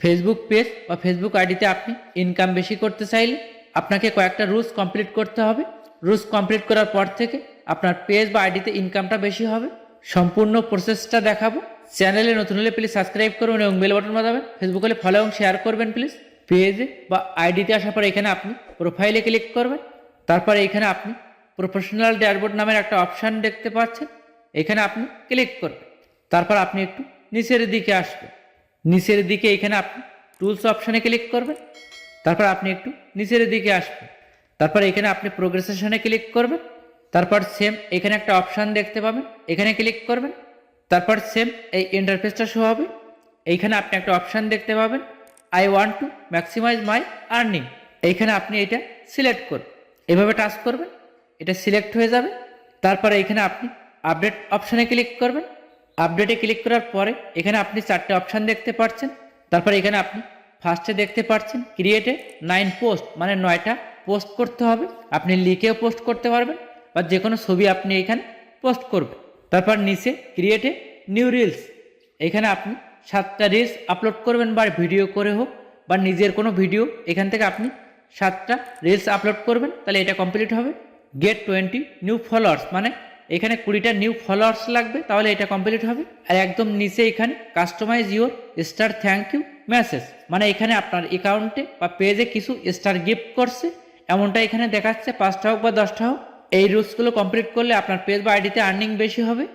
Facebook page বা Facebook আইডিতে আপনি ইনকাম বেশি করতে চাইলে আপনাকে কয়েকটা রুলস কমপ্লিট করতে হবে। রুলস কমপ্লিট করার পর থেকে আপনার পেজ বা আইডিতে ইনকামটা বেশি হবে। সম্পূর্ণ প্রসেসটা দেখাবো। চ্যানেলে নতুন হলে প্লিজ সাবস্ক্রাইব করবেন এবং বেল বাটন বাজাবেন। ফেসবুক হলে ফলো এবং শেয়ার করবেন প্লিজ পেজে বা আইডিতে আসার পর এখানে আপনি প্রোফাইলে ক্লিক করবেন। তারপরে এখানে আপনি প্রফেশনাল ড্যাশবোর্ড নামের একটা অপশান দেখতে পাচ্ছেন। এখানে আপনি ক্লিক করবেন। তারপর আপনি একটু নিচের দিকে আসবেন। নিচের দিকে এখানে আপনি টুলস অপশানে ক্লিক করবেন তারপর আপনি একটু নিচের দিকে আসবেন। তারপর এখানে আপনি প্রোগ্রেসেশনে ক্লিক করবেন। তারপর সেম এখানে একটা অপশান দেখতে পাবেন। এখানে ক্লিক করবেন। তারপর সেম এই ইন্টারফেসটা শো হবে। এইখানে আপনি একটা অপশান দেখতে পাবেন। I want to maximize my earning এইখানে আপনি এটা সিলেক্ট করবেন এভাবে টাচ করবেন। এটা সিলেক্ট হয়ে যাবে। তারপরে এখানে আপনি আপডেট অপশানে ক্লিক করবেন। আপডেটে ক্লিক করার পরে এখানে আপনি চারটে অপশান দেখতে পাচ্ছেন তারপরে এখানে আপনি ফার্স্টে দেখতে পাচ্ছেন ক্রিয়েটে নাইন পোস্ট মানে নয়টা পোস্ট করতে হবে। আপনি লিখেও পোস্ট করতে পারবেন বা যে কোনো ছবি আপনি এখানে পোস্ট করবেন। তারপর নিচে ক্রিয়েটে নিউ রিলস এখানে আপনি সাতটা রিলস আপলোড করবেন বা ভিডিও করে হোক বা নিজের কোনো ভিডিও এখান থেকে আপনি সাতটা রিলস আপলোড করবেন, তাহলে এটা কমপ্লিট হবে। গেট টোয়েন্টি নিউ ফলোয়ার্স মানে এখানে কুড়িটা নিউ ফলোয়ার্স লাগবে, তাহলে এটা কমপ্লিট হবে। আর একদম নিচে এখানে customize your star thank you message মানে এখানে আপনার অ্যাকাউন্টে বা পেজে কিছু স্টার গিফট করছে, এমনটা এখানে দেখাচ্ছে, পাঁচটা হোক বা দশটা হোক। এই রুলসগুলো কমপ্লিট করলে আপনার পেজ বা আইডিতে আর্নিং বেশি হবে।